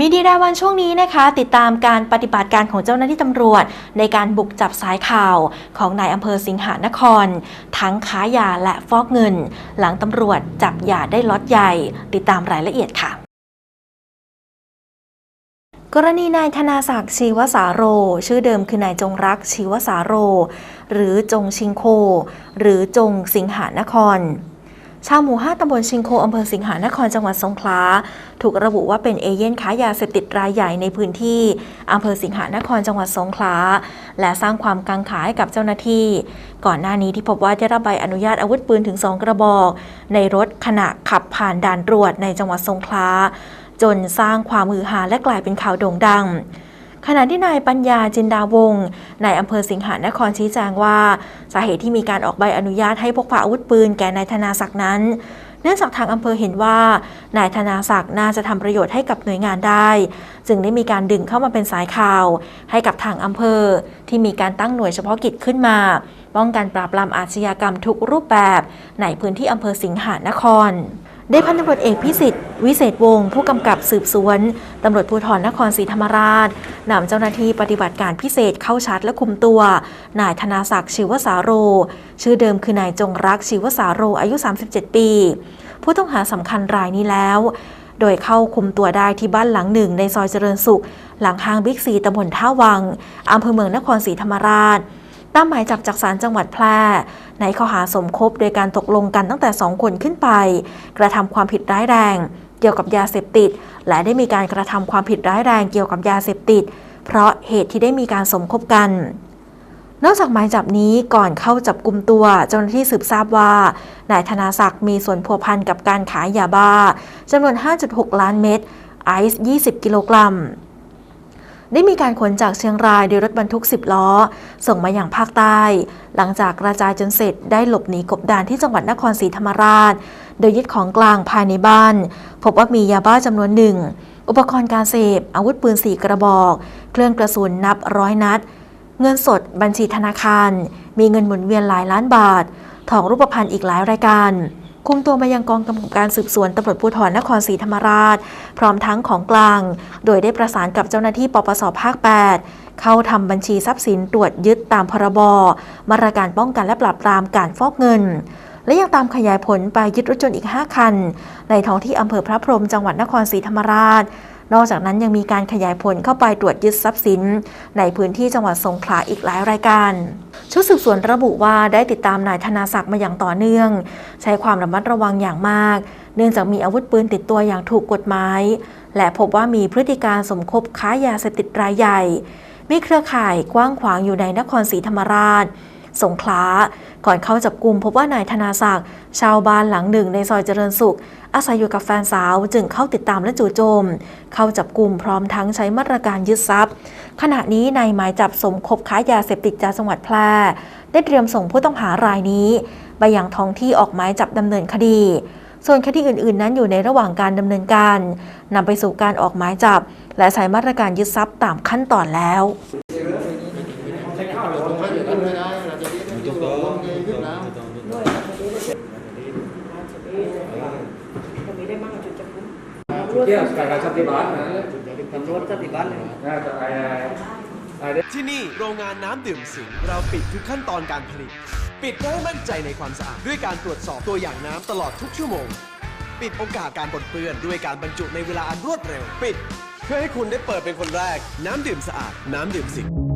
มีดีรายวันช่วงนี้นะคะ ติดตามการปฏิบัติการของเจ้าหน้าที่ตำรวจ ในการบุกจับสายข่าวของนายอำเภอสิงหานคร ทั้งค้ายาและฟอกเงิน หลังตำรวจจับยาได้ล็อตใหญ่ ติดตามรายละเอียดค่ะกรณีนายธนาศักดิ์ชีวสาโร ชื่อเดิมคือนายจงรักชีวสาโร หรือจงชิงโค หรือจงสิงหานคร ชาวหมู่ 5ตำบลชิงโคอำเภอสิงหานครจังหวัดสงขลา ถูกระบุว่าเป็นเอเย่นค้ายาเสพติดรายใหญ่ในพื้นที่อำเภอสิงหานครจังหวัดสงขลา และสร้างความกังขาให้กับเจ้าหน้าที่ ก่อนหน้านี้ที่พบว่าได้รับใบอนุญาตอาวุธปืนถึง 2 กระบอก ในรถขณะขับผ่านด่านตรวจในจังหวัดสงขลา จนสร้างความมือหาและกลายเป็นข่าวโด่งดัง ขณะที่นายปัญญาจินดาวงศ์นายอำเภอสิงหานครชี้แจงว่า สาเหตุที่มีการออกใบอนุญาตให้พกพาอาวุธปืนแก่นายธนาศักดิ์นั้นเนื่องจากทางอำเภอเห็นว่า นายธนาศักดิ์น่าจะทำประโยชน์ให้กับหน่วยงานได้ จึงได้มีการดึงเข้ามาเป็นสายข่าว ให้กับทางอำเภอ ที่มีการตั้งหน่วยเฉพาะกิจขึ้นมา ป้องกันปราบปรามอาชญากรรมทุกรูปแบบ ในพื้นที่อำเภอสิงหานคร ได้พันตำรวจเอกพิสิทธิ์วิเศษวงศ์ผู้กำกับสืบสวนตำรวจภูธรนครศรีธรรมราชนำเจ้าหน้าที่ปฏิบัติการพิเศษเข้าชาร์จและคุมตัว นายธนาศักดิ์ชิวสาโร ชื่อเดิมคือนายจงรักชิวสาโรอายุ 37 ปี ผู้ต้องหาสำคัญรายนี้แล้ว โดยเข้าคุมตัวได้ที่บ้านหลังหนึ่งในซอยเจริญสุข หลังห้างบิ๊กซีตำบลท่าวังอำเภอเมืองนครศรีธรรมราช ตามหมายจับจากศาลจังหวัดแพร่ ในข้อหาสมคบโดยการตกลงกันตั้งแต่ 2 คนขึ้นไป กระทำความผิดร้ายแรง เกี่ยวกับยาเสพติด และได้มีการกระทำความผิดร้ายแรงเกี่ยวกับยาเสพติด เพราะเหตุที่ได้มีการสมคบกันนอกจากหมายจับนี้ก่อนเข้าจับกลุ่มตัว เจ้าหน้าที่สืบทราบว่านายธนาศักดิ์มีส่วนพัวพันกับการขายยาบ้าจำนวน 5.6 ล้านเม็ดไอซ์ 20 กิโลกรัม ได้มีการขนจากเชียงรายโดยรถบรรทุก 10 ล้อ ส่งมาอย่างภาคใต้ หลังจากกระจายจนเสร็จได้หลบหนีกบดานที่จังหวัดนครศรีธรรมราช โดยยึดของกลางภายในบ้าน พบว่ามียาบ้าจำนวนหนึ่ง อุปกรณ์การเสพ อาวุธปืน 4 กระบอก เครื่องกระสุนนับร้อยนัด เงินสดบัญชีธนาคาร มีเงินหมุนเวียนหลายล้านบาท ทองรูปพรรณอีกหลายรายการ คุมตัวมายังกองกำกับการสืบสวนตำรวจภูธรนครศรีธรรมราช พร้อมทั้งของกลาง โดยได้ประสานกับเจ้าหน้าที่ปปสภาค 8 เข้าทำบัญชีทรัพย์สินตรวจยึดตามพรบมาตรการป้องกันและปราบปรามการฟอกเงิน และยังตามขยายผลไปยึดรถยนต์อีก 5 คัน ในท้องที่อำเภอพระพรหมจังหวัดนครศรีธรรมราชนอกจากนั้นยังมีการขยายผลเข้าไปตรวจยึดทรัพย์สิน ในพื้นที่จังหวัดสงขลาอีกหลายรายการ ชุดสืบสวนระบุว่าได้ติดตามนายธนาศักดิ์มาอย่างต่อเนื่อง ใช้ความระมัดระวังอย่างมาก เนื่องจากมีอาวุธปืนติดตัวอย่างถูกกฎหมาย และพบว่ามีพฤติการสมคบค้ายาเสพติดรายใหญ่ มีเครือข่ายกว้างขวางอยู่ในนครศรีธรรมราช สงขลา ก่อนเข้าจับกลุ่มพบว่านายธนาศักดิ์ชาวบ้านหลังหนึ่งในซอยเจริญสุข อาศัยอยู่กับแฟนสาวจึงเข้าติดตามและจู่โจม เข้าจับกลุ่มพร้อมทั้งใช้มาตรการยึดทรัพย์ ขณะนี้ในหมายจับสมคบค้ายาเสพติดจากจังหวัดแพร่ ได้เตรียมส่งผู้ต้องหารายนี้ไปยังท้องที่ออกหมายจับดำเนินคดีส่วนคดีอื่น ๆ นั้นอยู่ในระหว่างการดำเนินการนำไปสู่การออกหมายจับ และใช้มาตรการยึดทรัพย์ตามขั้นตอนแล้ว เกี่ยวกับการสันติบาลนะตำรวจสัติบาลเลยน่าจะไอ้ไอ้ที่นี่โรงงานน้ำดื่มสิงห์เราปิดทุกขั้นตอนการผลิต ปิดเพื่อให้มั่นใจในความสะอาด ด้วยการตรวจสอบตัวอย่างน้ำตลอดทุกชั่วโมง ปิดโอกาสการปนเปื้อนด้วยการบรรจุในเวลาอันรวดเร็ว ปิด เพื่อให้คุณได้เปิดเป็นคนแรก น้ำดื่มสะอาด น้ำดื่มสิงห์